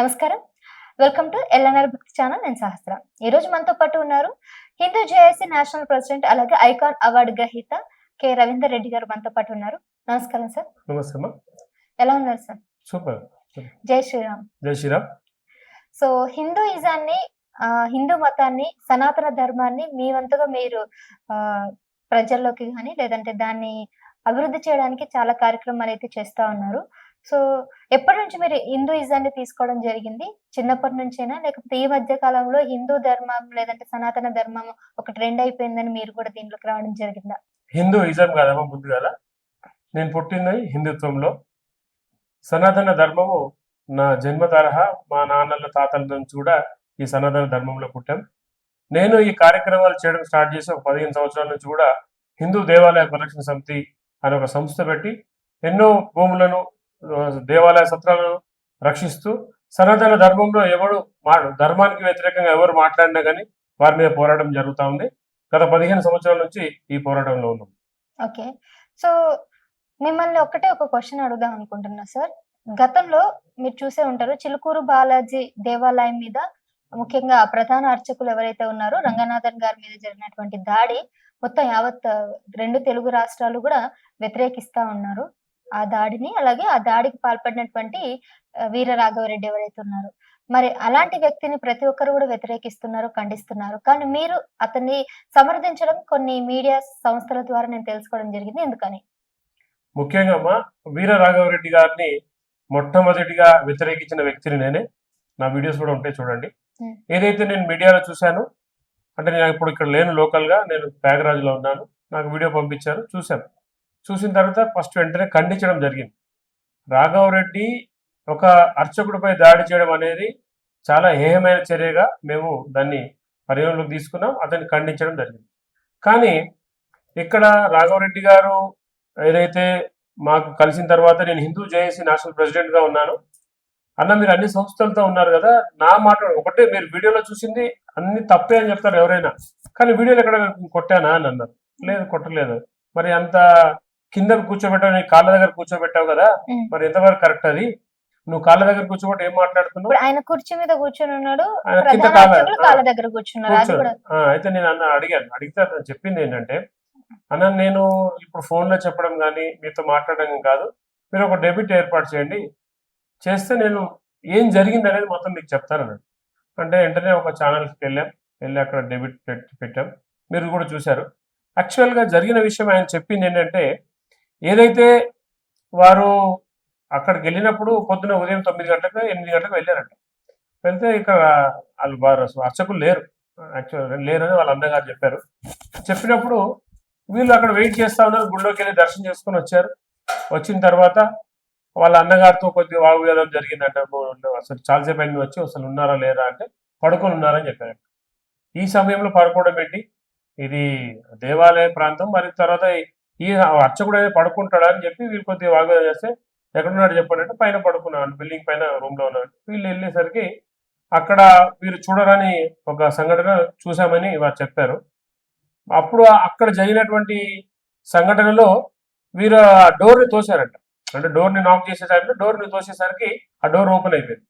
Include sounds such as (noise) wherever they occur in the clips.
నమస్కారం. Welcome to LNR Bhakti channel నేను సహస్ర. ఈ రోజు మనతో పాటు ఉన్నారు హిందూ జేఏసీ నేషనల్ ప్రెసిడెంట్ అలాగే ఐకాన్ అవార్డు గ్రహీత కె రవీందర్ రెడ్డి గారు మనతో పాటు ఉన్నారు. నమస్కారం సార్. నమస్తే ఎలా ఉన్నారు సార్? సూపర్. జై శ్రీరామ్. జై శ్రీరామ్. సో హిందూయిజాన్ని హిందూ మతాన్ని సనాతన ధర్మాన్ని మీ వంతుగా మీరు ప్రజల్లోకి కానీ లేదంటే దాన్ని అభివృద్ధి చేయడానికి చాలా కార్యక్రమాలు అయితే చేస్తా ఉన్నారు. సో ఎప్పటి నుంచి మీరు హిందూయిజాన్ని తీసుకోవడం జరిగింది? చిన్నప్పటి నుంచేనా? లేకపోతే ఈ మధ్య కాలంలో హిందూ ధర్మం లేదంటే సనాతన ధర్మం ఒక ట్రెండ్ అయిపోయిందని మీరు కూడా దీంట్లోకి రావడం జరిగిందా? హిందూ ఇజం కాదమ్మా ముందుగాల నేను పుట్టింది హిందుత్వంలో. సనాతన ధర్మము నా జన్మ తరహా మా నాన్నల తాతల నుంచి కూడా ఈ సనాతన ధర్మంలో పుట్టాం. నేను ఈ కార్యక్రమాలు చేయడం స్టార్ట్ చేసి ఒక పదిహేను సంవత్సరాల నుంచి కూడా హిందూ దేవాలయ పరిరక్షణ సమితి అనే ఒక సంస్థ పెట్టి ఎన్నో భూములను దేవాలయ సత్రాలను రక్షిస్తూ సనాతన ధర్మంలో ఎవడు మా ధర్మానికి వ్యతిరేకంగా ఎవరు మాట్లాడినా కానీ వారి మీద పోరాటం జరుగుతూ ఉంది. గత పదిహేను సంవత్సరాల నుంచి ఈ పోరాటంలో ఉన్నాం. ఓకే. సో మిమ్మల్ని ఒక్కటే ఒక క్వశ్చన్ అడుగుదాం అనుకుంటున్నా సార్. గతంలో మీరు చూసే ఉంటారు చిలుకూరు బాలాజీ దేవాలయం మీద ముఖ్యంగా ప్రధాన అర్చకులు ఎవరైతే ఉన్నారో రంగనాథన్ గారి మీద జరిగినటువంటి దాడి మొత్తం యావత్ రెండు తెలుగు రాష్ట్రాలు కూడా వ్యతిరేకిస్తా ఉన్నారు. ఆ దాడిని అలాగే ఆ దాడికి పాల్పడినటువంటి వీర రాఘవరెడ్డి ఎవరైతే ఉన్నారో మరి అలాంటి వ్యక్తిని ప్రతి ఒక్కరు కూడా వ్యతిరేకిస్తున్నారు ఖండిస్తున్నారు. కానీ మీరు అతన్ని సమర్థించడం కొన్ని మీడియా సంస్థల ద్వారా నేను తెలుసుకోవడం జరిగింది. ఎందుకని? ముఖ్యంగా అమ్మా వీర రాఘవరెడ్డి గారిని మొట్టమొదటిగా వ్యతిరేకించిన వ్యక్తిని నేనే. నా వీడియోస్ కూడా ఉంటాయి చూడండి. ఏదైతే నేను మీడియాలో చూశాను అంటే నేను ఇప్పుడు ఇక్కడ లేను లోకల్గా నేను త్యాగరాజులో ఉన్నాను. నాకు వీడియో పంపించారు చూశాను. చూసిన తర్వాత ఫస్ట్ వెంటనే ఖండించడం జరిగింది. రాఘవరెడ్డి ఒక అర్చకుడిపై దాడి చేయడం అనేది చాలా హేయమైన చర్యగా మేము దాన్ని పరిగణలోకి తీసుకున్నాం. అతన్ని ఖండించడం జరిగింది. కానీ ఇక్కడ రాఘవరెడ్డి గారు ఏదైతే మాకు కలిసిన తర్వాత నేను హిందూ జేఏసీ నేషనల్ ప్రెసిడెంట్గా ఉన్నాను. అన్న మీరు అన్ని సంస్థలతో ఉన్నారు కదా నా మాట ఒకటే మీరు వీడియోలో చూసింది అన్ని తప్పే అని చెప్తారు ఎవరైనా. కానీ వీడియోలో ఎక్కడ కొట్టానా అని అన్నారు. లేదు కొట్టలేదు. మరి అంత కింద కూర్చోబెట్టావు నీ కాళ్ళ దగ్గర కూర్చోబెట్టావు కదా. మరి ఎంతవరకు కరెక్ట్ అది? నువ్వు కాళ్ళ దగ్గర కూర్చోబెట్టి ఏం మాట్లాడుతున్నావు? ఆయన కుర్చీ మీద కూర్చొని ఉన్నాడు కాళ్ళ దగ్గర అయితే నేను అన్న అడిగాను అడిగితే అతను చెప్పింది ఏంటంటే అన్న నేను ఇప్పుడు ఫోన్లో చెప్పడం కానీ మీతో మాట్లాడడం కాదు. మీరు ఒక డెబిట్ ఏర్పాటు చేయండి. చేస్తే నేను ఏం జరిగింది అనేది మొత్తం మీకు చెప్తాను అన్నాడు అంటే వెంటనే ఒక ఛానల్కి వెళ్ళాం వెళ్ళి అక్కడ డెబిట్ పెట్టి పెట్టాం. మీరు కూడా చూశారు. యాక్చువల్గా జరిగిన విషయం ఆయన చెప్పింది ఏంటంటే ఏదైతే వారు అక్కడికి వెళ్ళినప్పుడు పొద్దున ఉదయం తొమ్మిది గంటలకు ఎనిమిది గంటలకు వెళ్ళారంట. వెళ్తే ఇక్కడ వాళ్ళు వారు అర్చకులు లేరు. యాక్చువల్ లేరని వాళ్ళ అందగారు చెప్పారు. చెప్పినప్పుడు వీళ్ళు అక్కడ వెయిట్ చేస్తా ఉన్నారు గుళ్ళోకి వెళ్ళి దర్శనం చేసుకొని వచ్చారు. వచ్చిన తర్వాత వాళ్ళ అన్నగారితో కొద్దిగా వాగ్వేదం జరిగిందంట. అసలు చాలాసేపు అయింది వచ్చి అసలు ఉన్నారా లేరా అంటే పడుకొని ఉన్నారని చెప్పారంట ఈ సమయంలో పడుకోవడం ఏంటి? ఇది దేవాలయ ప్రాంతం. మరి తర్వాత ఈ అర్చకుడు అనేది పడుకుంటాడా అని చెప్పి వీళ్ళు కొద్దిగా వాగ్వాదం చేస్తే ఎక్కడున్నాడు చెప్పండి అంటే పైన పడుకున్నాను బిల్డింగ్ పైన రూమ్లో ఉన్నాడు. వీళ్ళు వెళ్ళేసరికి అక్కడ వీరు చూడరని ఒక సంఘటన చూసామని వారు చెప్పారు. అప్పుడు అక్కడ జరిగినటువంటి సంఘటనలో వీరు ఆ డోర్ని తోసారంట అంటే డోర్ని నాక్ చేసే టైంలో డోర్ని తోసేసరికి ఆ డోర్ ఓపెన్ అయిపోయింది.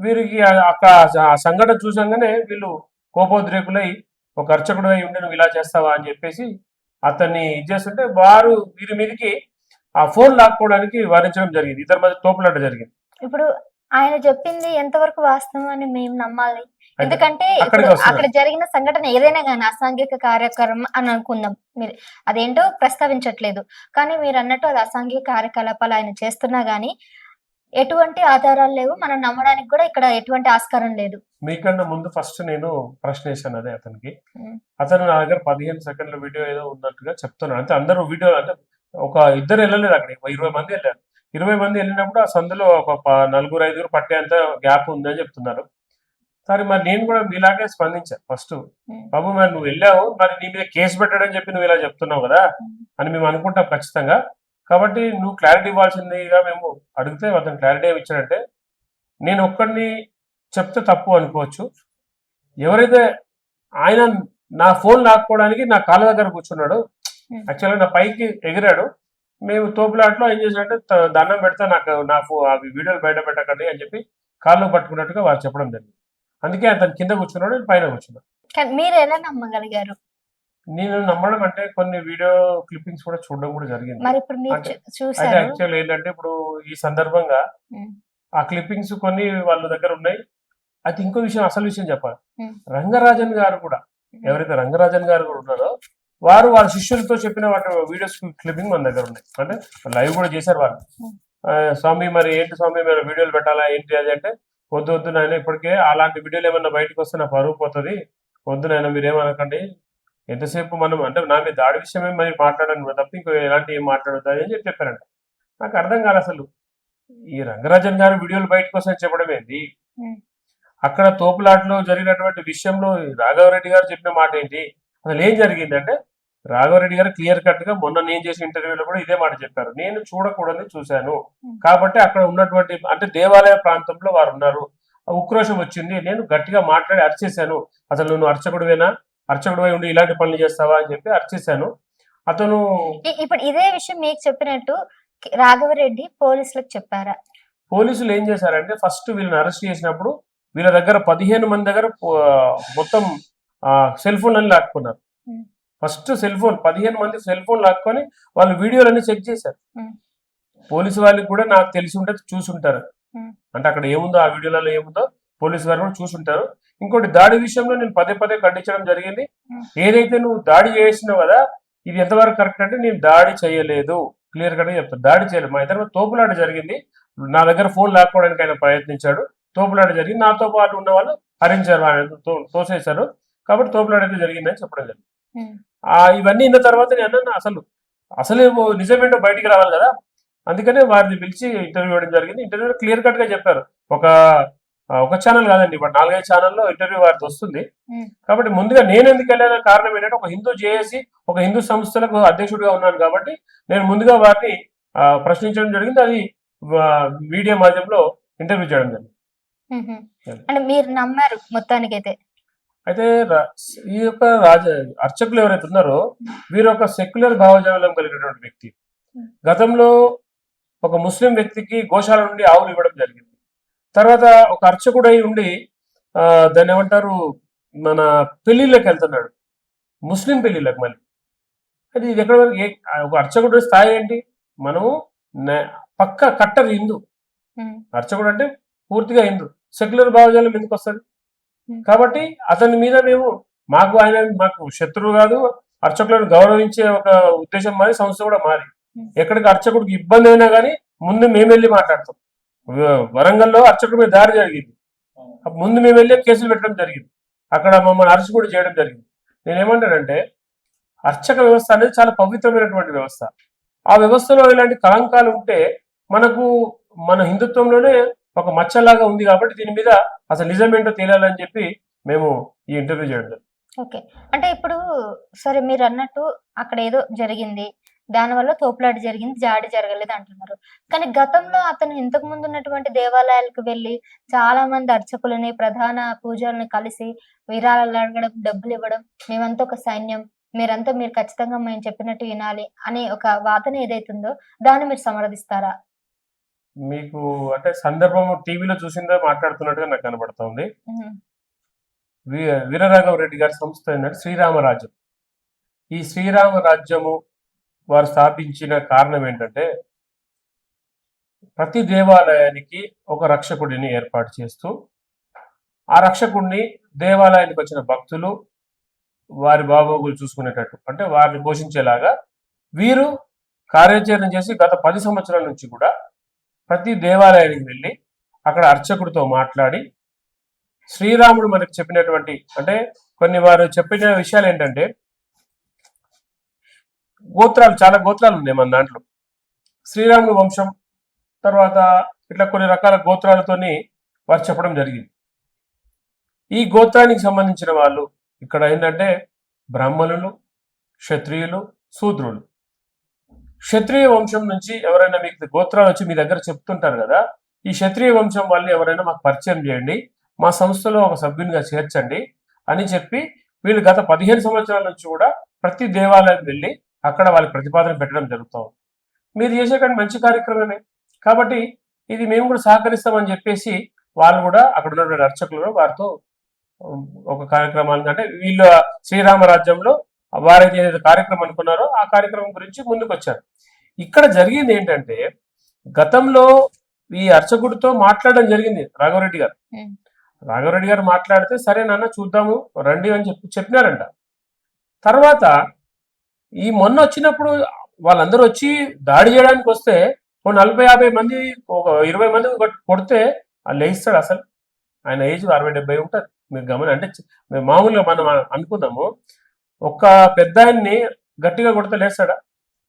వీరికి ఆ- అక్కడ ఆ సంఘటన చూసాగానే వీళ్ళు కోపోద్రేకులై ఒక అర్చకుడు అయి ఉండి నువ్వు ఇలా చేస్తావా? అని చెప్పేసి అతన్ని ఇది చేస్తుంటే వారు వీరి మీదకి ఆ ఫోన్ లాక్కోవడానికి వారించడం జరిగింది. ఇద్దరి మధ్య తోపులాట జరిగింది. ఇప్పుడు ఆయన చెప్పింది ఎంతవరకు వాస్తవం అని మేము నమ్మాలి. ఎందుకంటే. అక్కడ జరిగిన సంఘటన ఏదైనా కానీ అసాంఘిక కార్యక్రమం అని అనుకుందాం. మీరు అదేంటో ప్రస్తావించట్లేదు. కానీ మీరు అన్నట్టు అది అసాంఘిక కార్యకలాపాలు ఆయన చేస్తున్నా గానీ ఎటువంటి ఆధారాలు లేవు. మనం నమ్మడానికి కూడా ఇక్కడ ఎటువంటి ఆస్కారం లేదు. మీకన్నా ముందు ఫస్ట్ నేను ప్రశ్న వేసాను అదే అతనికి. అతను నా దగ్గర పదిహేను సెకండ్ల వీడియో ఏదో ఉన్నట్టుగా చెప్తున్నాడు. అంటే అందరూ వీడియో అంటే ఒక ఇద్దరు వెళ్ళలేదు అక్కడ. ఇరవై మంది వెళ్ళారు. ఇరవై మంది వెళ్ళినప్పుడు ఆ సందులో ఒక నలుగురు ఐదుగురు పట్టేంత గ్యాప్ ఉందని చెప్తున్నారు. సరే మరి నేను కూడా మీలాగే స్పందించాను ఫస్ట్. బాబు మరి నువ్వు వెళ్ళావు. మరి నీ మీద కేసు పెట్టడం చెప్పి నువ్వు ఇలా చెప్తున్నావు కదా అని మేము అనుకుంటాం ఖచ్చితంగా. కాబట్టి నువ్వు క్లారిటీ ఇవ్వాల్సిందిగా మేము అడిగితే అతను క్లారిటీ ఏమి ఇచ్చాడంటే నేను ఒక్కడిని చెప్తే తప్పు అనుకోవచ్చు. ఎవరైతే ఆయన నా ఫోన్ లాక్కోవడానికి నా కాళ్ళ దగ్గర కూర్చున్నాడు Hmm. యాక్చువల్గా నా పైకి ఎగిరాడు. మేము తోపులాట్లో ఏం త- దండం పెడితే నాకు నా ఫో అవి వీడియోలు బయట పెట్టకండి అని చెప్పి కాళ్ళు పట్టుకున్నట్టుగా వారు చెప్పడం జరిగింది. అందుకే అతను కింద కూర్చున్నాడు నేను పైన కూర్చున్నాను. కానీ మీరు ఎలా నమ్మగలిగారు? నేను నమ్మడం అంటే కొన్ని వీడియో క్లిప్పింగ్స్ కూడా చూడడం కూడా జరిగింది. మరి ఇప్పుడు మీరు చూసారు యాక్చువల్ ఏంటంటే ఇప్పుడు ఈ సందర్భంగా ఆ క్లిప్పింగ్స్ కొన్ని వాళ్ళ దగ్గర ఉన్నాయి. అది ఇంకో విషయం అసలు విషయం చెప్పాలి. రంగరాజన్ గారు కూడా ఎవరైతే రంగరాజన్ గారు కూడా ఉన్నారో వారు వాళ్ళ శిష్యులతో చెప్పిన వాటి వీడియోస్ క్లిప్పింగ్ మన దగ్గర ఉన్నాయి. అంటే లైవ్ కూడా చేశారు వాళ్ళు. స్వామి మరి ఏంటి స్వామి మరి వీడియోలు పెట్టాలా ఏంటి అది అంటే వద్దు వద్దు నాయన ఇప్పటికే అలాంటి వీడియోలు ఏమన్నా బయటకు వస్తే నా పరువు పోతుంది. వద్దు నాయన మీరేమనకండి ఎంతసేపు మనం అంటే నా మీద దాడి విషయమే మరి మాట్లాడను తప్ప ఇంకో ఎలాంటి ఏం మాట్లాడద్దు అని చెప్పి చెప్పారంట. నాకు అర్థం కాదు అసలు. ఈ రంగరాజన్ గారు వీడియోలు బయటకు వస్తాయని చెప్పడం ఏంటి. అక్కడ తోపులాట్లో జరిగినటువంటి విషయంలో రాఘవరెడ్డి గారు చెప్పిన మాట ఏంటి? అసలు ఏం జరిగిందంటే రాఘవరెడ్డి గారు క్లియర్ కట్గా మొన్న నేను చేసిన ఇంటర్వ్యూలో కూడా ఇదే మాట చెప్పారు. నేను చూడకూడదని చూశాను. కాబట్టి అక్కడ ఉన్నటువంటి అంటే దేవాలయ ప్రాంతంలో వారు ఉన్నారు. ఉక్రోషం వచ్చింది. నేను గట్టిగా మాట్లాడి అరిచేశాను. అసలు నువ్వు అర్చకుడివేనా అర్చకుడివై ఉండి ఇలాంటి పనులు చేస్తావా అని చెప్పి అరిచేశాను అతను ఇప్పుడు ఇదే విషయం మీకు చెప్పినట్టు రాఘవరెడ్డి పోలీసులకు చెప్పారా పోలీసులు ఏం చేశారంటే ఫస్ట్ వీళ్ళని అరెస్ట్ చేసినప్పుడు వీళ్ళ దగ్గర పదిహేను మంది దగ్గర మొత్తం సెల్ ఫోన్ అని లాక్కున్నారు. ఫస్ట్ సెల్ ఫోన్ పదిహేను మంది సెల్ ఫోన్ లాక్కొని వాళ్ళు వీడియోలన్నీ చెక్ చేశారు. పోలీసు వాళ్ళకి కూడా నాకు తెలిసి ఉంటే చూసుంటారు. అంటే అక్కడ ఏముందో ఆ వీడియోలలో ఏముందో పోలీసు వారు కూడా చూసుంటారు ఇంకోటి దాడి విషయంలో నేను పదే పదే ఖండించడం జరిగింది. ఏదైతే నువ్వు దాడి చేసినావు కదా ఇది ఎంతవరకు కరెక్ట్ అంటే నేను దాడి చేయలేదు. క్లియర్ కట్ చెప్తాను దాడి చేయలేదు. మా ఇద్దరు తోపులాట జరిగింది. నా దగ్గర ఫోన్ లాక్కోవడానికి ఆయన ప్రయత్నించాడు. తోపులాట జరిగింది. నాతో పాటు ఉన్న వాళ్ళు హరించారు ఆయన తోసేశారు. కాబట్టి తోపులాట అయితే జరిగిందని చెప్పడం జరిగింది. ఆ ఇవన్నీ ఇన్న తర్వాత నేను అసలు అసలు నిజమేంటో బయటికి రావాలి కదా. అందుకనే వారిని పిలిచి ఇంటర్వ్యూ ఇవ్వడం జరిగింది. ఇంటర్వ్యూలో క్లియర్ కట్గా చెప్పారు. ఒక ఒక ఛానల్ కాదండి. ఇప్పుడు నాలుగైదు ఛానల్లో ఇంటర్వ్యూ వారిది వస్తుంది. కాబట్టి ముందుగా నేను ఎందుకు వెళ్ళాను కారణం ఏంటంటే ఒక హిందూ జేఏసి ఒక హిందూ సంస్థలకు అధ్యక్షుడిగా ఉన్నాను కాబట్టి నేను ముందుగా వారిని ప్రశ్నించడం జరిగింది. అది మీడియా మాధ్యమంలో ఇంటర్వ్యూ చేయడం జరిగింది. అంటే మీరు నమ్మారు మొత్తానికైతే? అయితే ఈ యొక్క రాజ అర్చకులు ఎవరైతే ఉన్నారో వీరు ఒక సెక్యులర్ భావజాలం కలిగినటువంటి వ్యక్తి. గతంలో ఒక ముస్లిం వ్యక్తికి గోశాల నుండి ఆవులు ఇవ్వడం జరిగింది. తర్వాత ఒక అర్చకుడై ఉండి ఆ, దాన్ని ఏమంటారు మన పెళ్ళిళ్ళకి వెళ్తున్నాడు. ముస్లిం పెళ్ళిళ్ళకి మళ్ళీ. అది ఇది ఎక్కడ ఒక అర్చకుడు స్థాయి ఏంటి? మనము పక్క కట్టరు హిందూ. అర్చకుడు అంటే పూర్తిగా హిందూ. సెక్యులర్ భావజాలం ఎందుకు వస్తుంది. కాబట్టి అతని మీద మేము మాకు ఆయన మాకు శత్రువు కాదు అర్చకులను గౌరవించే ఒక ఉద్దేశం మాది సంస్థ కూడా Hmm. ఎక్కడికి అర్చకుడికి ఇబ్బంది అయినా కానీ ముందు మేము వెళ్ళి మాట్లాడతాం. వరంగల్లో అర్చకుడి మీద దాడి జరిగింది. ముందు మేము వెళ్ళే కేసులు పెట్టడం జరిగింది. అక్కడ మమ్మల్ని అరెస్ట్ కూడా చేయడం జరిగింది. నేనేమంటానంటే అర్చక వ్యవస్థ అనేది చాలా పవిత్రమైనటువంటి వ్యవస్థ. ఆ వ్యవస్థలో ఇలాంటి కళంకాలు ఉంటే మనకు మన హిందుత్వంలోనే ఒక మచ్చలాగా ఉంది కాబట్టి దీని మీద అసలు నిజమేంటో తేలాలని చెప్పి మేము ఈ ఇంటర్వ్యూ చేయడం ఓకే. అంటే ఇప్పుడు సరే మీరు అన్నట్టు అక్కడ ఏదో జరిగింది. దానివల్ల తోపులాట జరిగింది జాడి జరగలేదు అంటున్నారు. కానీ గతంలో అతను ఇంతకు ముందు ఉన్నటువంటి దేవాలయాలకు వెళ్ళి చాలా మంది అర్చకులని ప్రధాన పూజలను కలిసి విరాళాలు అడగడం డబ్బులు ఇవ్వడం మేమంతా ఒక సైన్యం మీరంతా మీరు ఖచ్చితంగా మేము చెప్పినట్టు వినాలి అనే ఒక వాదన ఏదైతుందో దాన్ని మీరు సమర్థిస్తారా? మీకు అంటే సందర్భం టీవీలో చూసిందో మాట్లాడుతున్నట్టుగా నాకు కనబడతా ఉంది ఉహు, వీ- వీరరాఘవరెడ్డి గారి సంస్థ ఏంటంటే శ్రీరామరాజ్యం. ఈ శ్రీరామరాజ్యము వారు స్థాపించిన కారణం ఏంటంటే ప్రతి దేవాలయానికి ఒక రక్షకుడిని ఏర్పాటు చేస్తూ ఆ రక్షకుడిని దేవాలయానికి వచ్చిన భక్తులు వారి బాగోగులు చూసుకునేటట్టు అంటే వారిని పోషించేలాగా వీరు కార్యాచరణ చేసి గత పది సంవత్సరాల నుంచి కూడా ప్రతి దేవాలయానికి వెళ్ళి అక్కడ అర్చకుడితో మాట్లాడి శ్రీరాముడు మనకు చెప్పినటువంటి అంటే కొన్ని వారు చెప్పిన విషయాలు ఏంటంటే గోత్రాలు చాలా గోత్రాలు ఉన్నాయి మన దాంట్లో. శ్రీరాముడు వంశం తర్వాత ఇట్లా కొన్ని రకాల గోత్రాలతోని వారు చెప్పడం జరిగింది. ఈ గోత్రానికి సంబంధించిన వాళ్ళు ఇక్కడ ఏంటంటే బ్రాహ్మణులు క్షత్రియులు శూద్రులు. క్షత్రియ వంశం నుంచి ఎవరైనా మీకు గోత్రాలు వచ్చి మీ దగ్గర చెప్తుంటారు కదా ఈ క్షత్రియ వంశం వాళ్ళు ఎవరైనా మాకు పరిచయం చేయండి మా సంస్థలో ఒక సభ్యునిగా చేర్చండి అని చెప్పి వీళ్ళు గత పదిహేను సంవత్సరాల నుంచి కూడా ప్రతి దేవాలయం వెళ్ళి అక్కడ వాళ్ళ ప్రతిపాదన పెట్టడం జరుగుతూ ఉంది. మీరు చేసేటువంటి మంచి కార్యక్రమమే. కాబట్టి ఇది మేము కూడా సహకరిస్తామని చెప్పేసి వాళ్ళు కూడా అక్కడ ఉన్నటువంటి అర్చకులు వారితో ఒక కార్యక్రమాన్ని అంటే వీళ్ళ శ్రీరామ రాజ్యంలో వారైతే ఏదైతే కార్యక్రమం అనుకున్నారో ఆ కార్యక్రమం గురించి ముందుకు వచ్చారు ఇక్కడ జరిగింది ఏంటంటే గతంలో ఈ అర్చకుడితో మాట్లాడడం జరిగింది రాఘవరెడ్డి గారు. రాఘవరెడ్డి గారు మాట్లాడితే సరే నాన్న చూద్దాము రండి అని చెప్పి చెప్పినారంట. తర్వాత ఈ మొన్న వచ్చినప్పుడు వాళ్ళందరూ వచ్చి దాడి చేయడానికి వస్తే ఓ నలభై యాభై మంది ఒక ఇరవై మంది కొడితే వాళ్ళు లేయిస్తాడు అసలు. ఆయన ఏజ్ అరవై డెబ్బై ఉంటుంది. మీరు గమని అంటే మామూలుగా మనం అనుకుందాము ఒక్క పెద్ద ఆయన్ని గట్టిగా కొడితే లేస్తాడా?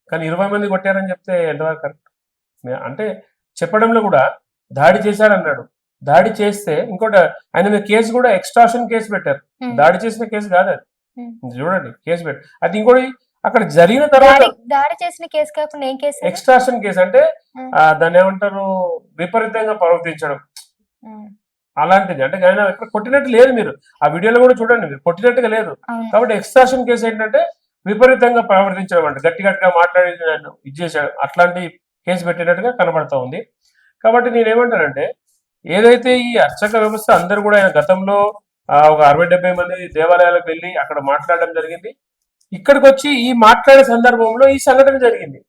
కానీ ఇరవై మంది కొట్టారని చెప్తే ఎంతవరకు కరెక్ట్? అంటే చెప్పడంలో కూడా దాడి చేశారన్నాడు దాడి చేస్తే ఇంకోటి ఆయన మీద కేసు కూడా ఎక్స్ట్రాషన్ కేసు పెట్టారు. దాడి చేసిన కేసు కాదు అది. చూడండి కేసు పెట్టి అది ఇంకోటి అక్కడ జరిగిన తర్వాత దాడి చేసిన కేసు కాకుండా ఏం కేసు? ఎక్స్ట్రాషన్ కేసు అంటే దాన్ని ఏమంటారు విపరీతంగా ప్రవర్తించడం. అలాంటిది. అంటే ఆయన ఇక్కడ కొట్టినట్టు లేదు మీరు. ఆ వీడియోలో కూడా చూడండి మీరు కొట్టినట్టుగా లేదు. కాబట్టి ఎక్స్ట్రాషన్ కేసు ఏంటంటే విపరీతంగా ప్రవర్తించడం అంటే గట్టి గట్టిగా మాట్లాడి నన్ను ఇది చేశాడు. అట్లాంటి కేసు పెట్టినట్టుగా కనబడతా ఉంది. కాబట్టి నేనేమంటానంటే ఏదైతే ఈ అర్చక వ్యవస్థ అందరూ కూడా ఆయన గతంలో ఒక అరవై డెబ్బై మంది దేవాలయాలకు వెళ్ళి అక్కడ మాట్లాడడం జరిగింది. ఇక్కడికి వచ్చి ఈ మాట్లాడే సందర్భంలో ఈ సంఘటన జరిగింది.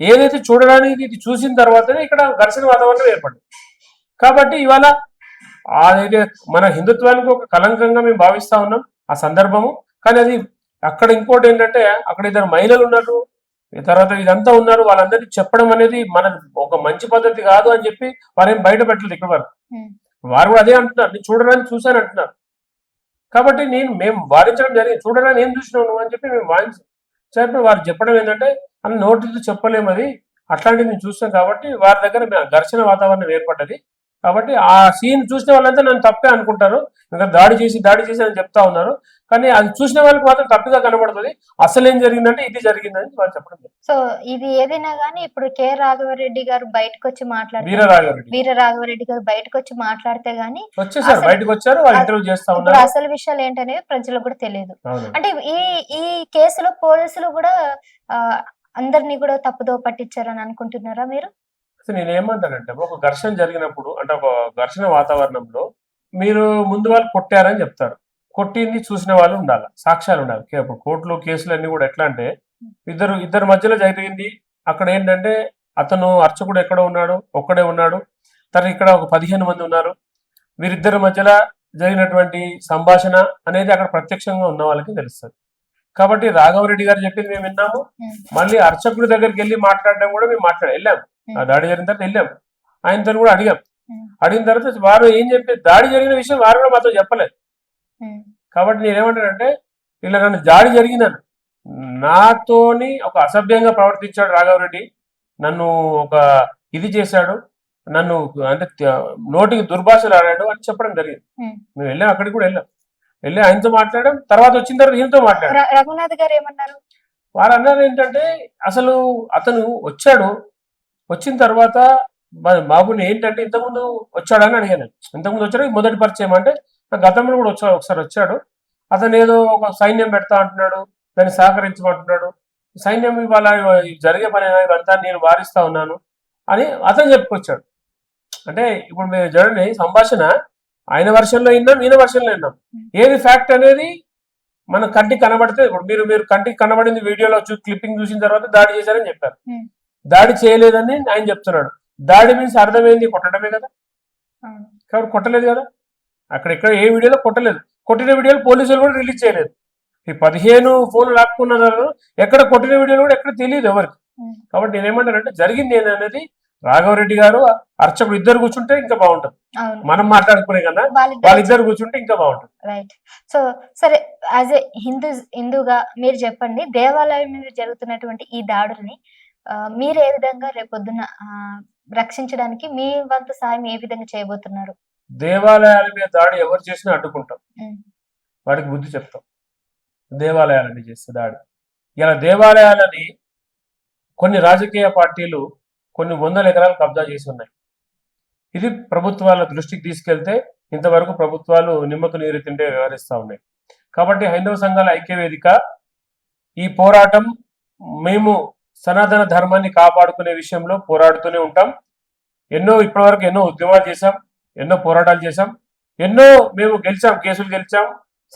ఏదైతే చూడడానికి ఇది చూసిన తర్వాతనే ఇక్కడ ఘర్షణ వాతావరణం ఏర్పడింది. కాబట్టి ఇవాళ అదైతే మన హిందుత్వానికి ఒక కలంకంగా మేము భావిస్తా ఉన్నాం ఆ సందర్భము. కానీ అది అక్కడ ఇంకోటి ఏంటంటే అక్కడ ఇద్దరు మహిళలు ఉన్నారు తర్వాత ఇదంతా ఉన్నారు వాళ్ళందరికీ చెప్పడం అనేది మన ఒక మంచి పద్ధతి కాదు అని చెప్పి వారేం బయట పెట్టలేదు ఇక్కడ. వారు కూడా అదే అంటున్నారు. నేను చూడడానికి చూశాను అంటున్నారు. కాబట్టి నేను మేము వారించడం జరిగింది. చూడడానికి ఏం చూసినాను అని చెప్పి మేము వాయించి వారు చెప్పడం ఏంటంటే అన్ని నోటితో చెప్పలేము అది. అట్లాంటివి మేము చూస్తాం కాబట్టి వారి దగ్గర ఘర్షణ వాతావరణం ఏర్పడ్డది. కాబట్టి ఆ సీన్ చూసిన వాళ్ళంతా నన్ను తప్పే అనుకుంటారు. ఇంకా దాడి చేసి దాడి చేసి అని చెప్తా ఉన్నారు. కానీ అది చూసిన వాళ్ళకి మాత్రం తప్పుగా కనబడుతుంది. అసలు ఏం జరిగిందంటే ఇది జరిగిందని వాళ్ళు చెప్పడం. సో ఇది ఏదైనా గానీ ఇప్పుడు కె రాఘవరెడ్డి గారు బయటకు వచ్చి వీరరాఘవరెడ్డి వీర రాఘవరెడ్డి గారు బయటకు వచ్చి మాట్లాడితే గానీ వచ్చేసారు బయటకు వచ్చారు వాళ్ళు ఇంటర్వ్యూ చేస్తా ఉన్నారు. అసలు విషయాలు ఏంటనేవి ప్రజలకు కూడా తెలియదు. అంటే ఈ ఈ కేసులో పోలీసులు కూడా అందరినీ కూడా తప్పుదో పట్టించారని అనుకుంటున్నారా మీరు? సో నేను ఏమంటానంటే ఒక ఘర్షణ జరిగినప్పుడు అంటే ఒక ఘర్షణ వాతావరణంలో మీరు ముందు వాళ్ళు కొట్టారని చెప్తారు. కొట్టింది చూసిన వాళ్ళు ఉండాలి సాక్ష్యాలు ఉండాలి. ఇప్పుడు కోర్టులో కేసులు అన్ని కూడా ఎట్లా అంటే ఇద్దరు ఇద్దరు మధ్యలో జరిగింది. అక్కడ ఏంటంటే అతను అర్చకుడు ఎక్కడ ఉన్నాడు? ఒక్కడే ఉన్నాడు. తర్వాత ఇక్కడ ఒక పదిహేను మంది ఉన్నారు. వీరిద్దరి మధ్యలో జరిగినటువంటి సంభాషణ అనేది అక్కడ ప్రత్యక్షంగా ఉన్న వాళ్ళకి తెలుస్తుంది. కాబట్టి రాఘవరెడ్డి గారు చెప్పింది మేము విన్నాము. మళ్ళీ అర్చకుడి దగ్గరికి వెళ్ళి మాట్లాడడం కూడా మేము మాట్లాడ వెళ్ళాం. ఆ దాడి జరిగిన తర్వాత వెళ్ళాం. ఆయనతో కూడా అడిగాం. అడిగిన తర్వాత వారు ఏం చెప్పి దాడి జరిగిన విషయం వారు కూడా మాతో చెప్పలేదు. కాబట్టి నేనేమంటానంటే ఇలా నన్ను దాడి జరిగిందని నాతోని ఒక అసభ్యంగా ప్రవర్తించాడు రాఘవరెడ్డి నన్ను ఒక ఇది చేశాడు. నన్ను అంటే నోటికి దుర్భాషలు ఆడాడు అని చెప్పడం జరిగింది. మేము వెళ్ళాం అక్కడికి కూడా వెళ్ళాం. వెళ్ళి ఆయనతో మాట్లాడాం తర్వాత వచ్చిన తర్వాత ఈయనతో మాట్లాడాం ర- రఘునాథ్ గారు ఏమన్నారు? వారు అన్నారు ఏంటంటే అసలు అతను వచ్చాడు వచ్చిన తర్వాత బాబుని ఏంటంటే ఇంతకుముందు వచ్చాడని అడిగాను. ఇంతకుముందు వచ్చాడు మొదటి పరిచయం అంటే గతంలో కూడా వచ్చా ఒకసారి వచ్చాడు. అతను ఏదో ఒక సైన్యం పెడతా అంటున్నాడు దాన్ని సహకరించమంటున్నాడు. సైన్యం ఇవాళ జరిగే పని ఇదంతా నేను వారిస్తా ఉన్నాను అని అతను చెప్పుకొచ్చాడు. అంటే ఇప్పుడు మేము చూడండి సంభాషణ ఆయన వర్షంలో విన్నాం ఈయన వర్షంలో విన్నాం. ఏది ఫ్యాక్ట్ అనేది మన కంటికి కనబడితే ఇప్పుడు మీరు మీరు కంటికి కనబడింది వీడియోలో చూ క్లిప్పింగ్ చూసిన తర్వాత దాడి చేశారని చెప్పారు. Hmm. దాడి చేయలేదని ఆయన చెప్తున్నాడు. దాడి మీన్స్ అర్థమైంది కొట్టడమే కదా. కాబట్టి కొట్టలేదు కదా. అక్కడ ఇక్కడ ఏ వీడియోలో కొట్టలేదు. కొట్టిన వీడియోలు పోలీసులు కూడా రిలీజ్ చేయలేదు. ఈ పదిహేను ఫోన్లు లాక్కున్నారు ఎక్కడ కొట్టిన వీడియోలు కూడా ఎక్కడ తెలియదు ఎవరికి. Hmm. కాబట్టి నేనేమంటానంటే జరిగింది ఏంటనేది రాఘవరెడ్డి గారు అర్చకుడు ఇద్దరు కూర్చుంటే ఇంకా బాగుంటుంది. మనం మాట్లాడుకునే కన్నా వాళ్ళిద్దరు కూర్చుంటే ఇంకా బాగుంటుంది. రైట్ సో సరే యాజ్ ఏ హిందూ హిందూగా మీరు చెప్పండి దేవాలయం మీద జరుగుతున్నటువంటి ఈ దాడుల్ని మీరు ఏ విధంగా రేపొద్దున రక్షించడానికి మీ వంతు సాయం ఏ విధంగా చేయబోతున్నారు? దేవాలయాల మీద దాడి ఎవరు చేసినా అడ్డుకుంటాం. ఉమ్, వాడికి బుద్ధి చెప్తాం. దేవాలయాలని చేస్తే దాడి. ఇలా దేవాలయాలని కొన్ని రాజకీయ పార్టీలు కొన్ని వందల ఎకరాలు కబ్జా చేసి ఉన్నాయి. ఇది ప్రభుత్వాల దృష్టికి తీసుకెళ్తే ఇంతవరకు ప్రభుత్వాలు నిమ్మకు నీరు తింటే వ్యవహరిస్తూ ఉన్నాయి. కాబట్టి హైందవ సంఘాల ఐక్యవేదిక ఈ పోరాటం మేము సనాతన ధర్మాన్ని కాపాడుకునే విషయంలో పోరాడుతూనే ఉంటాం. ఎన్నో ఇప్పటివరకు ఎన్నో ఉద్యమాలు చేశాం ఎన్నో పోరాటాలు చేశాం ఎన్నో మేము గెలిచాం కేసులు గెలిచాం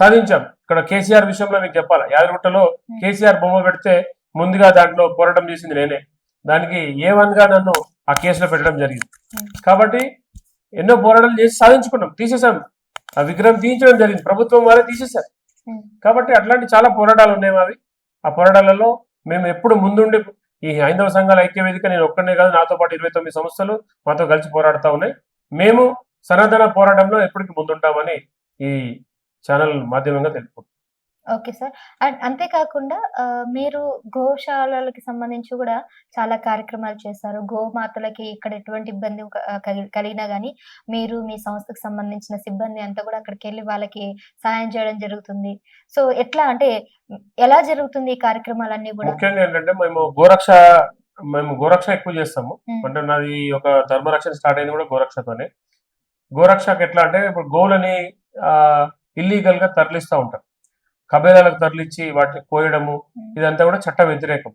సాధించాం. ఇక్కడ కేసీఆర్ విషయంలో మీకు చెప్పాలి? యాదగిరిగుట్టలో కేసీఆర్ బొమ్మ పెడితే ముందుగా దాంట్లో పోరాటం చేసింది నేనే. దానికి ఏ వన్గా నన్ను ఆ కేసులో పెట్టడం జరిగింది. కాబట్టి ఎన్నో పోరాటాలు చేసి సాధించుకున్నాం తీసేసాం ఆ విగ్రహం తీయించడం జరిగింది ప్రభుత్వం వారే తీసేశారు. ఉమ్. కాబట్టి అట్లాంటి చాలా పోరాటాలు ఉన్నాయి మావి. ఆ పోరాటాలలో మేము ఎప్పుడు ముందుండి ఈ హైందవ సంఘాల ఐక్య వేదిక నేను ఒక్కనే కాదు నాతో పాటు ఇరవై తొమ్మిది సంస్థలు మాతో కలిసి పోరాడుతూ ఉన్నాయి. మేము సనాతన పోరాటంలో ఎప్పటికీ ముందుంటామని ఈ ఛానల్ మాధ్యమంగా తెలుపుకుంటాం ఓకే సార్. అండ్ అంతేకాకుండా ఆ, మీరు గోశాలలకి సంబంధించి కూడా చాలా కార్యక్రమాలు చేస్తారు. గోమాతలకి ఇక్కడ ఎటువంటి ఇబ్బంది ఒక- ఆ, కలి- కలిగినా గానీ మీరు మీ సంస్థకు సంబంధించిన సిబ్బంది అంతా కూడా అక్కడికి వెళ్ళి వాళ్ళకి సాయం చేయడం జరుగుతుంది. సో ఎట్లా అంటే ఎలా జరుగుతుంది ఈ కార్యక్రమాలన్నీ కూడా? ముఖ్యంగా ఏంటంటే మేము గోరక్ష మేము గోరక్ష ఎక్కువ చేస్తాము. ఉమ్, అంటే నాది ఒక ధర్మరక్షణ స్టార్ట్ అయింది కూడా గోరక్షతోనే. గోరక్షకి ఎట్లా అంటే ఇప్పుడు గోవులని ఇల్లీగల్గా తరలిస్తూ ఉంటారు. కబేలాలకు తరలించి వాటిని కోయడము ఇదంతా కూడా చట్ట వ్యతిరేకం.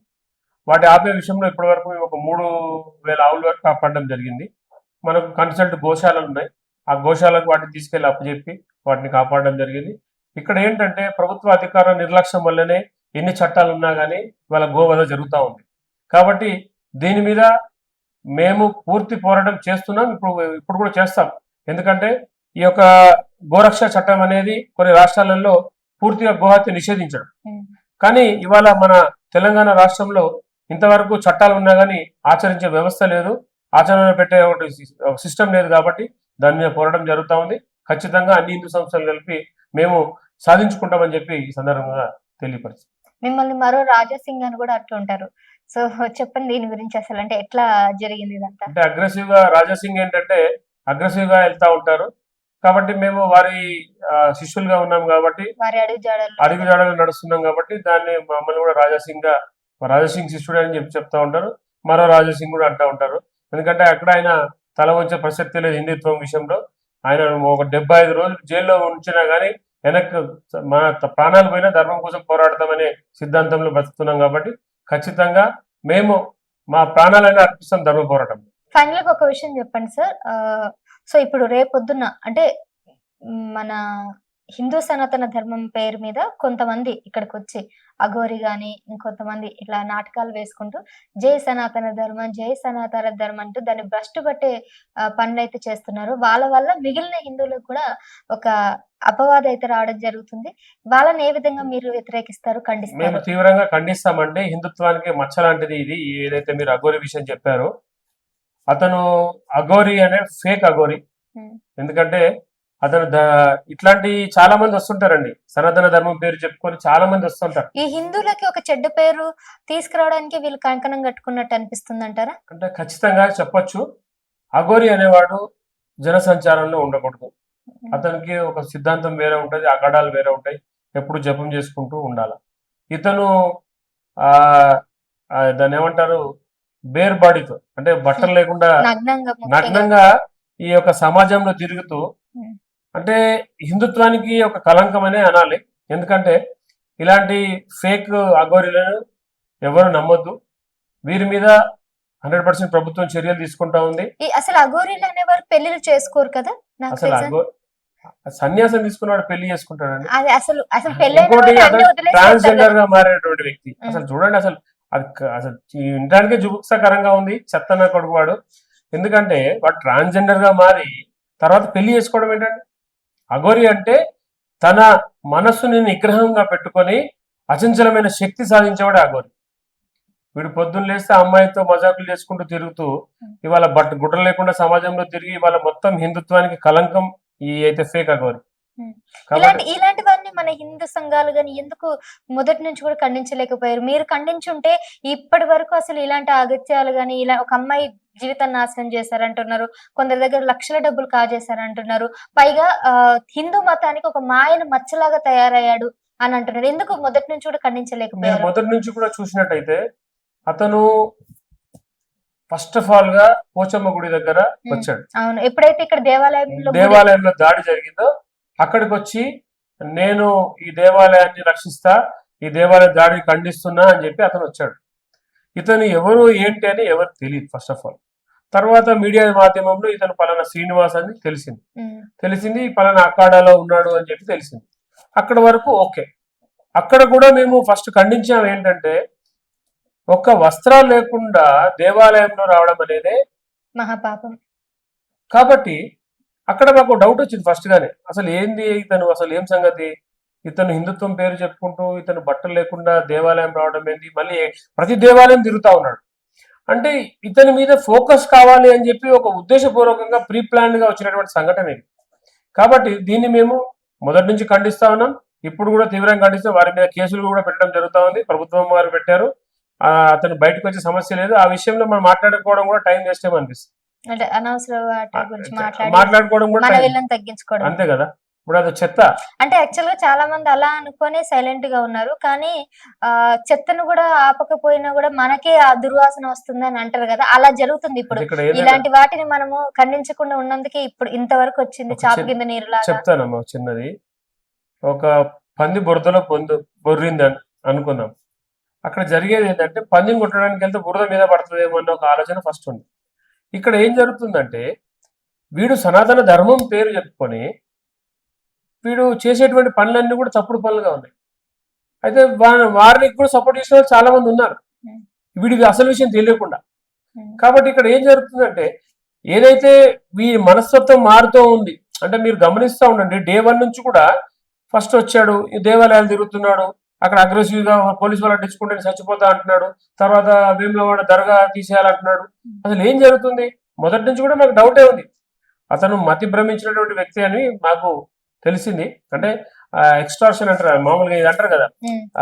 వాటి ఆపే విషయంలో ఇప్పటి వరకు మేము ఒక మూడు వేల ఆవుల వరకు కాపాడడం జరిగింది. మనకు కన్సల్ట్ గోశాలలు ఉన్నాయి. ఆ గోశాలకు వాటిని తీసుకెళ్ళి అప్పచెప్పి వాటిని కాపాడడం జరిగింది. ఇక్కడ ఏంటంటే ప్రభుత్వ అధికార నిర్లక్ష్యం వల్లనే ఎన్ని చట్టాలు ఉన్నా కానీ వాళ్ళ గోవధ జరుగుతూ ఉంది. కాబట్టి దీని మీద మేము పూర్తి పోరాటం చేస్తున్నాం. ఇప్పుడు ఇప్పుడు కూడా చేస్తాం. ఎందుకంటే ఈ యొక్క గోరక్ష చట్టం అనేది కొన్ని రాష్ట్రాలలో పూర్తిగా గోహత్య నిషేధించడం. ఉమ్, కానీ ఇవాళ మన తెలంగాణ రాష్ట్రంలో ఇంతవరకు చట్టాలు ఉన్నా కానీ ఆచరించే వ్యవస్థ లేదు. ఆచరణ పెట్టే ఒకటి సిస్టమ్ లేదు కాబట్టి దాని మీద పోరాటం జరుగుతూ ఉంది. ఖచ్చితంగా అన్ని హిందూ సంస్థలు కలిపి మేము సాధించుకుంటామని చెప్పి ఈ సందర్భంగా తెలియపరిచి మిమ్మల్ని మరో రాజాసింగ్ అని కూడా అట్లా ఉంటారు. సో చెప్పండి దీని గురించి అసలు అంటే ఎట్లా జరిగింది ఇదంతా? అంటే అగ్రెసివ్గా రాజాసింగ్ ఏంటంటే అగ్రెసివ్గా వెళ్తా ఉంటారు. కాబట్టి మేము వారి శిష్యులుగా ఉన్నాం కాబట్టి అడుగు జాడలు నడుస్తున్నాం కాబట్టి దాన్ని మమ్మల్ని కూడా రాజాసింగ్గా రాజాసింగ్ శిష్యుడు అని చెప్పి చెప్తా ఉంటారు. మరో రాజాసింగ్ కూడా అంటా ఉంటారు. ఎందుకంటే అక్కడ ఆయన తల వంచే ప్రసక్తి లేదు హిందుత్వం విషయంలో. ఆయన ఒక డెబ్బై ఐదు రోజులు జైల్లో ఉంచినా గానీ వెనక్కి మన ప్రాణాలు పోయినా ధర్మం కోసం పోరాడతామనే సిద్ధాంతంలో బతుకుతున్నాం కాబట్టి ఖచ్చితంగా మేము మా ప్రాణాలైనా అర్పిస్తాం ధర్మ పోరాటం ఫైనల్ ఒక విషయం చెప్పండి సార్. సో ఇప్పుడు రేపొద్దున అంటే మన హిందూ సనాతన ధర్మం పేరు మీద కొంతమంది ఇక్కడికి వచ్చి అఘోరి గాని ఇంకొంతమంది ఇట్లా నాటకాలు వేసుకుంటూ జై సనాతన ధర్మం జై సనాతన ధర్మం అంటూ దాన్ని భ్రష్టు పట్టే పనులు అయితే చేస్తున్నారు. వాళ్ళ వల్ల మిగిలిన హిందువులకు కూడా ఒక అపవాదం అయితే రావడం జరుగుతుంది. వాళ్ళని ఏ విధంగా మీరు వ్యతిరేకిస్తారు మేము తీవ్రంగా ఖండిస్తామండి. హిందుత్వానికి మచ్చ లాంటిది ఇది. ఏదైతే మీరు అఘోరి విషయం చెప్పారో అతను అఘోరి అనే ఫేక్ అఘోరి. ఉమ్. ఎందుకంటే అతను ఇట్లాంటి చాలా మంది వస్తుంటారండి. సనాతన ధర్మం పేరు చెప్పుకొని చాలా మంది వస్తుంటారు. ఈ హిందువులకి ఒక చెడ్డ పేరు తీసుకురావడానికి వీళ్ళు కంకణం కట్టుకున్నట్టు అనిపిస్తుంది అంటారా అంటే ఖచ్చితంగా చెప్పొచ్చు. అఘోరి అనేవాడు జనసంచారంలో ఉండకూడదు. అతనికి ఒక సిద్ధాంతం వేరే ఉంటది అగడాలు వేరే ఉంటాయి. ఎప్పుడు జపం చేసుకుంటూ ఉండాలి. ఇతను దాన్ని ఏమంటారు? బేర్ బాడీతో అంటే బట్టలు (laughs) లేకుండా నగ్నంగా ఈ యొక్క సమాజంలో తిరుగుతూ. అంటే హిందుత్వానికి ఒక కలంకం అనే అనాలి. ఎందుకంటే ఇలాంటి ఫేక్ అఘోరీలను ఎవరు నమ్మొద్దు. వీరి మీద హండ్రెడ్ పర్సెంట్ ప్రభుత్వం చర్యలు తీసుకుంటా ఉంది. అసలు అఘోరీలు అనేవారు పెళ్ళిళ్ళు చేసుకోరు కదా? అసలు సన్యాసం తీసుకున్నాడు పెళ్ళి అసలు అతను వదిలేసి ట్రాన్స్జెండర్. గా మారేటువంటి వ్యక్తి. అసలు చూడండి అసలు అది అసలు వినడానికే జుగుప్సకరంగా ఉంది చెత్తన కొడుకు వాడు ఎందుకంటే వాడు ట్రాన్స్జెండర్గా మారి తర్వాత పెళ్ళి చేసుకోవడం ఏంటంటే అఘోరి అంటే తన మనస్సుని నిగ్రహంగా పెట్టుకొని అచంచలమైన శక్తి సాధించేవాడు అఘోరి. వీడు పొద్దున్న లేస్తే అమ్మాయితో మజాకులు చేసుకుంటూ తిరుగుతూ ఇవాళ బట్ట గుడ్డలు లేకుండా సమాజంలో తిరిగి ఇవాళ మొత్తం హిందుత్వానికి కలంకం ఈ అయితే ఫేక్ అఘోరి. ఇలాంటి ఇలాంటివన్నీ మన హిందూ సంఘాలు గాని ఎందుకు మొదటి నుంచి కూడా ఖండించలేకపోయారు? మీరు ఖండించుంటే ఇప్పటి వరకు అసలు ఇలాంటి అగత్యాలు గాని ఇలా ఒక అమ్మాయి జీవితాన్ని నాశనం చేశారంటున్నారు. కొందరి దగ్గర లక్షల డబ్బులు కాజేశారంటున్నారు. పైగా ఆ, హిందూ మతానికి ఒక మాయను మచ్చలాగా తయారయ్యాడు అని అంటున్నారు. ఎందుకు మొదటి నుంచి కూడా ఖండించలేకపోయారు? మొదటి నుంచి కూడా చూసినట్టయితే అతను ఫస్ట్ ఆఫ్ ఆల్గా పోచమ్మ గుడి దగ్గర వచ్చాడు. అవును. ఎప్పుడైతే ఇక్కడ దేవాలయంలో దేవాలయంలో దాడి జరిగిందో అక్కడికి వచ్చి నేను ఈ దేవాలయాన్ని రక్షిస్తా ఈ దేవాలయ దాడిని ఖండిస్తున్నా అని చెప్పి అతను వచ్చాడు. ఇతను ఎవరు ఏంటి అని ఎవరు తెలియదు ఫస్ట్ ఆఫ్ ఆల్ తర్వాత మీడియా మాధ్యమంలో ఇతను పలానా శ్రీనివాస్ అని తెలిసింది. తెలిసింది పలానా అఖాడాలో ఉన్నాడు అని చెప్పి తెలిసింది. అక్కడ వరకు ఓకే. అక్కడ కూడా మేము ఫస్ట్ ఖండించాం ఏంటంటే ఒక్క వస్త్రాలు లేకుండా దేవాలయంలో రావడం అనేది మహాపాపం. కాబట్టి అక్కడ మాకు డౌట్ వచ్చింది ఫస్ట్ గానే. అసలు ఏంది ఇతను? అసలు ఏం సంగతి? ఇతను హిందుత్వం పేరు చెప్పుకుంటూ ఇతను బట్టలు లేకుండా దేవాలయం రావడం ఏంది? మళ్ళీ ప్రతి దేవాలయం తిరుగుతా ఉన్నాడు. అంటే ఇతని మీద ఫోకస్ కావాలి అని చెప్పి ఒక ఉద్దేశపూర్వకంగా ప్రీ ప్లాన్గా వచ్చినటువంటి సంఘటన ఇది. కాబట్టి దీన్ని మేము మొదటి నుంచి ఖండిస్తా ఉన్నాం. ఇప్పుడు కూడా తీవ్రంగా ఖండిస్తే వారి మీద కేసులు కూడా పెట్టడం జరుగుతా ఉంది. ప్రభుత్వం వారు పెట్టారు. అతను బయటకు వచ్చే సమస్య లేదు. ఆ విషయంలో మనం మాట్లాడుకోవడం కూడా టైం వేస్ట్ ఏమనిపిస్తుంది? అంటే అనవసర వాటి గురించి మాట్లాడి మాట్లాడుకోవడం కూడా మన వీళ్ళని తగ్గించుకోవడం. అంతే కదా? ఇప్పుడు అది చెత్త. అంటే యాక్చువల్గా చాలా మంది అలా అనుకొని సైలెంట్గా ఉన్నారు. కానీ ఆ చెత్తను కూడా ఆపకపోయినా కూడా మనకే ఆ దుర్వాసన వస్తుంది అని అంటారు కదా? అలా జరుగుతుంది ఇప్పుడు. ఇలాంటి వాటిని మనము ఖండించకుండా ఉన్నందుకే ఇప్పుడు ఇంతవరకు వచ్చింది చాప కింద నీరు చెప్తానమ్మా చిన్నది. ఒక పంది బురదలో పొందు బొర్రింది అని అనుకుందాం. అక్కడ జరిగేది ఏంటంటే పందిని కొట్టడానికి వెళ్తే బురద మీద పడుతుందేమో అన్న ఒక ఆలోచన ఫస్ట్ ఉంది. ఇక్కడ ఏం జరుగుతుందంటే వీడు సనాతన ధర్మం పేరు చెప్పుకొని వీడు చేసేటువంటి పనులన్నీ కూడా తప్పుడు పనులుగా ఉన్నాయి. అయితే వా- వారికి కూడా సపోర్ట్ చేసిన వాళ్ళు చాలా మంది ఉన్నారు. వీడికి అసలు విషయం తెలియకుండా. కాబట్టి ఇక్కడ ఏం జరుగుతుందంటే ఏదైతే మీ మనస్తత్వం మారుతూ ఉంది అంటే మీరు గమనిస్తూ ఉండండి డే వన్ నుంచి కూడా ఫస్ట్ వచ్చాడు దేవాలయాలు తిరుగుతున్నాడు అక్కడ అగ్రెసివ్గా పోలీసు వాళ్ళు అడ్డించుకుంటే చచ్చిపోతా అంటున్నాడు. తర్వాత వేములవాడ దర్గా తీసేయాలంటున్నాడు. అసలు ఏం జరుగుతుంది? మొదటి నుంచి కూడా మాకు డౌటే ఉంది. అతను మతి భ్రమించినటువంటి వ్యక్తి అని మాకు తెలిసింది. అంటే ఎక్స్ట్రాషన్ అంటారు మామూలుగా ఇది అంటారు కదా.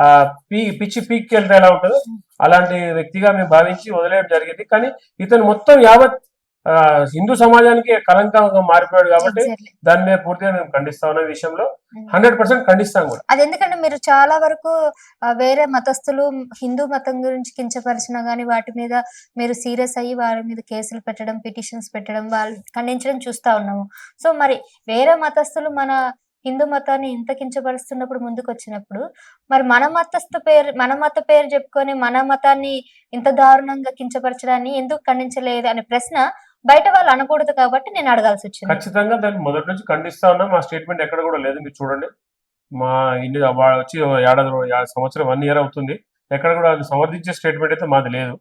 ఆ పీ పిచ్చి పీక్కి వెళ్తే ఎలా ఉంటుందో అలాంటి వ్యక్తిగా మేము భావించి వదిలేయడం జరిగింది. కానీ ఇతను మొత్తం యావత్ హిందూ సమాజానికి కలంకంగా మారిపోయాడు కాబట్టి exactly. దాని మీద పూర్తిగా మేము ఖండిస్తా ఉన్న విషయంలో. హండ్రెడ్ పర్సెంట్ ఖండిస్తాం కూడా అది ఎందుకంటే మీరు చాలా వరకు వేరే మతస్థులు హిందూ మతం గురించి కించపరిచినా గానీ వాటి మీద మీరు సీరియస్ అయ్యి వారి మీద కేసులు పెట్టడం పిటిషన్స్ పెట్టడం వాళ్ళు ఖండించడం చూస్తా ఉన్నాము సో మరి వేరే మతస్థులు మన హిందూ మతాన్ని ఇంత కించపరుస్తున్నప్పుడు ముందుకు వచ్చినప్పుడు మరి మన మతస్థ పేరు మన మత పేరు చెప్పుకొని మన మతాన్ని ఇంత దారుణంగా కించపరచడాన్ని ఎందుకు ఖండించలేదు అనే ప్రశ్న బయట వాళ్ళు అనకూడదు కాబట్టి నేను అడగాల్సి వచ్చింది. ఖచ్చితంగా దాన్ని మొదటి నుంచి ఖండిస్తా ఉన్నాం. మా స్టేట్మెంట్ ఎక్కడ కూడా లేదు. మీరు చూడండి. మా ఇన్ని వచ్చి ఏడాది సంవత్సరం వన్ ఇయర్ అవుతుంది. ఎక్కడ కూడా అది సమర్థించే స్టేట్మెంట్ అయితే మాది లేదు.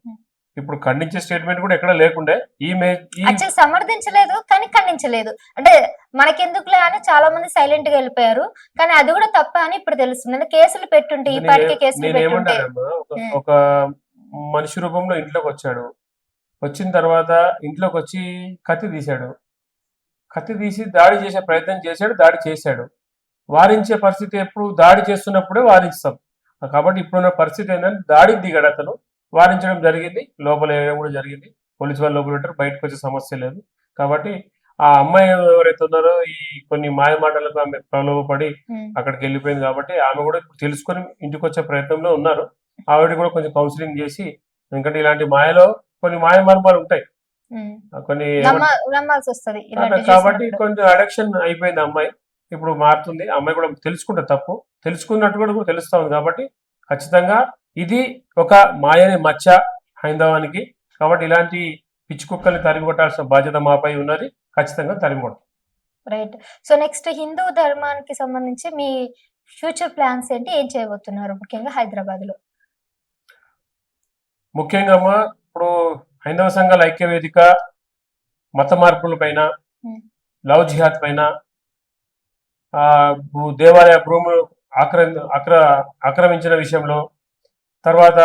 ఇప్పుడు ఖండించే స్టేట్మెంట్ కూడా ఎక్కడ లేకుండే ఈ యాక్చువల్ సమర్థించలేదు కానీ ఖండించలేదు. అంటే మనకెందుకులే అని చాలా మంది సైలెంట్గా వెళ్ళిపోయారు. కానీ అది కూడా తప్ప అని ఇప్పుడు తెలుస్తుంది. కేసులు పెట్టుంటే ఈ పాటికే కేసులు. ఒక మనిషి రూపంలో ఇంట్లోకి వచ్చాడు. వచ్చిన తర్వాత ఇంట్లోకి వచ్చి కత్తి తీశాడు. కత్తి తీసి దాడి చేసే ప్రయత్నం చేశాడు దాడి చేశాడు. వారించే పరిస్థితి ఎప్పుడు దాడి చేస్తున్నప్పుడే వారించుతాం కాబట్టి ఇప్పుడున్న పరిస్థితి ఏంటంటే దాడికి దిగాడు అతను. వారించడం జరిగింది లోపల వేయడం కూడా జరిగింది. పోలీసు వాళ్ళు లోపల పెట్టారు బయటకు వచ్చే సమస్య లేదు. కాబట్టి ఆ అమ్మాయి ఎవరైతే ఉన్నారో ఈ కొన్ని మాయ మాటలకు ఆమె ప్రలోభపడి అక్కడికి వెళ్ళిపోయింది కాబట్టి ఆమె కూడా తెలుసుకొని ఇంటికి వచ్చే ప్రయత్నంలో ఉన్నారు. ఆవిడ కూడా కొంచెం కౌన్సిలింగ్ చేసి ఎందుకంటే ఇలాంటి మాయలో కొన్ని మాయ మర్మాలు ఉంటాయి. కొన్ని కాబట్టి. కొంచెం అడక్షన్ అయిపోయింది అమ్మాయి. ఇప్పుడు మారుతుంది. అమ్మాయి కూడా తెలుసుకుంటే తప్పు. తెలుసుకున్నట్టు కూడా తెలుస్తా ఉంది కాబట్టి ఖచ్చితంగా ఇది ఒక మాయని మచ్చ హైందవానికి. కాబట్టి ఇలాంటి పిచ్చి కుక్కల్ని తరిమి కొట్టాల్సిన బాధ్యత మాపై ఉన్నది. ఖచ్చితంగా తరిమి రైట్ సో నెక్స్ట్ హిందూ ధర్మానికి సంబంధించి మీ ఫ్యూచర్ ప్లాన్స్ ఏంటి? ఏం చేయబోతున్నారు? ముఖ్యంగా హైదరాబాద్లో ముఖ్యంగా అమ్మా ఇప్పుడు హైందవ సంఘాల ఐక్య వేదిక మత మార్పుల పైన. లవ్ జిహాద్ పైన దేవాలయ భూములు ఆక్రమి ఆక్ర ఆక్రమించిన విషయంలో తర్వాత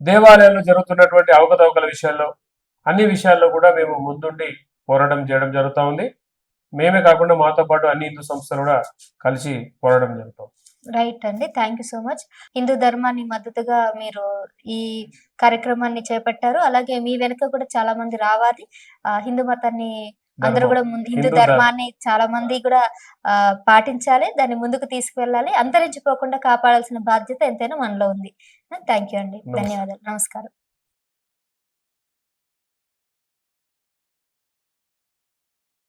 దేవాలయాల్లో జరుగుతున్నటువంటి అవకతవకల విషయాల్లో అన్ని విషయాల్లో కూడా మేము ముందుండి పోరాటం చేయడం జరుగుతూ ఉంది మేమే కాకుండా మాతో పాటు అన్ని హిందూ సంస్థలు కూడా కలిసి పోరాటం జరుగుతాం రైట్ అండి. Thank you so much Hindu ధర్మాన్ని మద్దతుగా మీరు ఈ కార్యక్రమాన్ని చేపట్టారు. అలాగే మీ వెనుక కూడా చాలా మంది రావాలి. ఆ, హిందూ మతాన్ని అందరూ కూడా ముందు హిందూ హిందూ ధర్మ- ధర్మాన్ని చాలా మంది కూడా పాటించాలి. దాన్ని ముందుకు తీసుకువెళ్ళాలి. అంతరించిపోకుండా కాపాడాల్సిన బాధ్యత ఎంతైనా మనలో ఉంది. థ్యాంక్ యూ అండి. ధన్యవాదాలు. నమస్కారం.